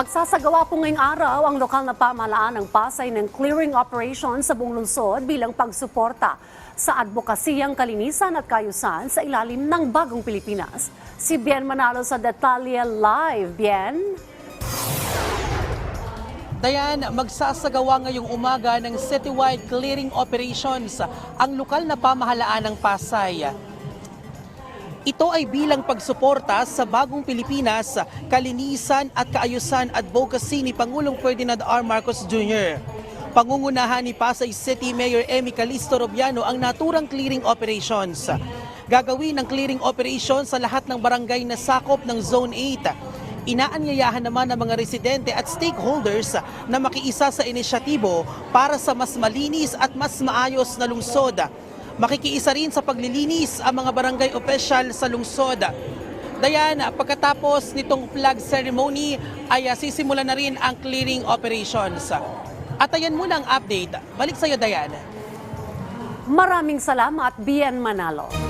Magsasagawa po ngayong araw ang lokal na pamahalaan ng Pasay ng clearing operation sa buong lungsod bilang pagsuporta sa advokasiyang kalinisan at kayusan sa ilalim ng bagong Pilipinas. Si Bien Manalo sa Detalye Live. Bien? Dayan, magsasagawa ngayong umaga ng citywide clearing operations ang lokal na pamahalaan ng Pasay. Ito ay bilang pagsuporta sa bagong Pilipinas, kalinisan at kaayusan advocacy ni Pangulong Ferdinand R. Marcos Jr. Pangungunahan ni Pasay City Mayor Emmy Calisto Robiano ang naturang clearing operations. Gagawin ang clearing operations sa lahat ng barangay na sakop ng Zone 8. Inaanyayahan naman ng mga residente at stakeholders na makiisa sa inisyatibo para sa mas malinis at mas maayos na lungsod. Makikiisa rin sa paglilinis ang mga barangay official sa lungsod. Dayan, pagkatapos nitong flag ceremony ay ah, sisimulan na rin ang clearing operations. At ayan muna ang update. Balik sa iyo, Dayan. Maraming salamat, Bien Manalo.